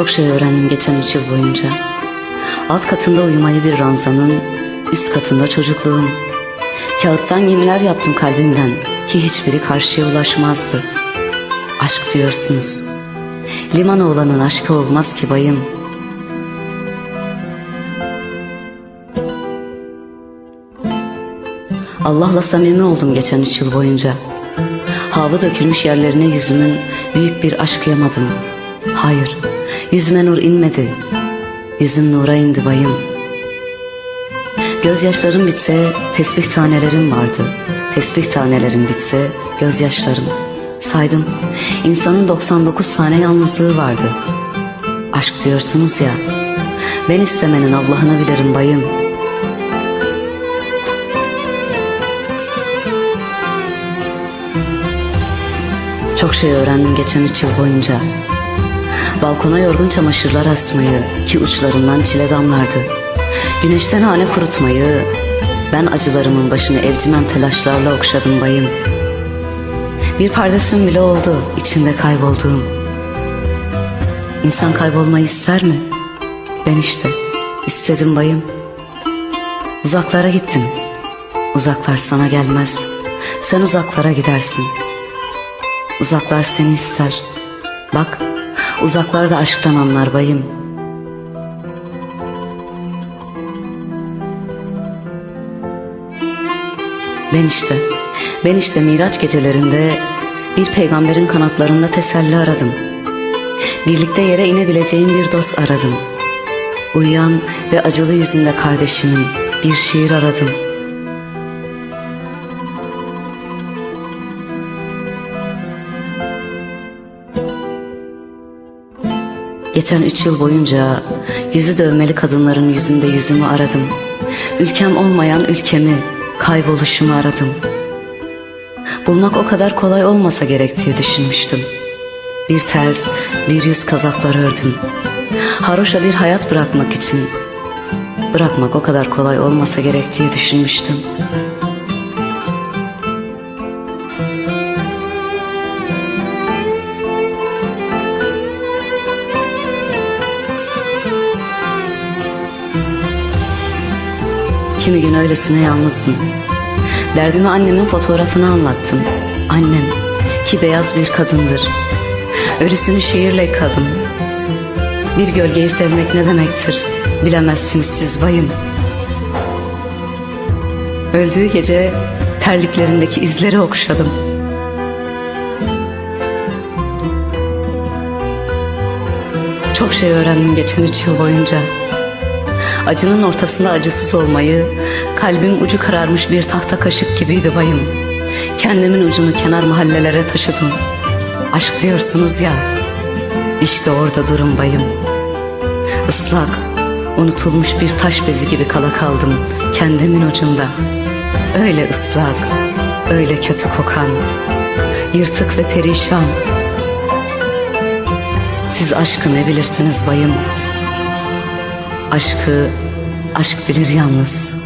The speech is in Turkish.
Çok şey öğrendim geçen üç yıl boyunca. Alt katında uyumayı bir ranzanın, üst katında çocukluğum. Kağıttan gemiler yaptım kalbimden ki hiçbiri karşıya ulaşmazdı. Aşk diyorsunuz. Liman oğlanın aşkı olmaz ki bayım. Allah'la samimi oldum geçen üç yıl boyunca. Hava dökülmüş yerlerine yüzümün büyük bir aşk yamadım. Hayır, yüzüme nur inmedi. Yüzüm nura indi bayım. Gözyaşlarım bitse tesbih tanelerim vardı. Tesbih tanelerim bitse gözyaşlarım. Saydım. İnsanın 99 tane yalnızlığı vardı. Aşk diyorsunuz ya. Ben istemenin Allah'ını bilirim bayım. Çok şey öğrendim geçen üç yıl boyunca. Balkona yorgun çamaşırlar asmayı ki uçlarından çile damlardı. Güneşten hane kurutmayı, ben acılarımın başını evcimem telaşlarla okşadım bayım. Bir pardesüm bile oldu içinde kaybolduğum. İnsan kaybolmayı ister mi? Ben işte istedim bayım. Uzaklara gittim. Uzaklar sana gelmez. Sen uzaklara gidersin. Uzaklar seni ister. Bak uzaklarda aşktan anlar bayım. Ben işte, ben işte Miraç gecelerinde bir peygamberin kanatlarında teselli aradım. Birlikte yere inebileceğim bir dost aradım. Uyuyan ve acılı yüzünde kardeşimin bir şiir aradım. Geçen üç yıl boyunca yüzü dövmeli kadınların yüzünde yüzümü aradım. Ülkem olmayan ülkemi, kayboluşumu aradım. Bulmak o kadar kolay olmasa gerek diye düşünmüştüm. Bir ters, bir yüz kazaklar ördüm. Haroşa bir hayat bırakmak için bırakmak o kadar kolay olmasa gerek diye düşünmüştüm. Kimi gün öylesine yalnızdım. Derdimi annemin fotoğrafını anlattım. Annem ki beyaz bir kadındır. Ölüsünü şiirle yıkadım. Bir gölgeyi sevmek ne demektir? Bilemezsiniz siz bayım. Öldüğü gece terliklerindeki izleri okşadım. Çok şey öğrendim geçen üç yıl boyunca. Acının ortasında acısız olmayı, kalbim ucu kararmış bir tahta kaşık gibiydi bayım. Kendimin ucunu kenar mahallelere taşıdım. Aşk diyorsunuz ya, işte orada durun bayım. Islak, unutulmuş bir taş bezi gibi kala kaldım kendimin ucunda. Öyle ıslak, öyle kötü kokan, yırtık ve perişan. Siz aşkı ne bilirsiniz bayım? Aşkı aşk bilir yalnız.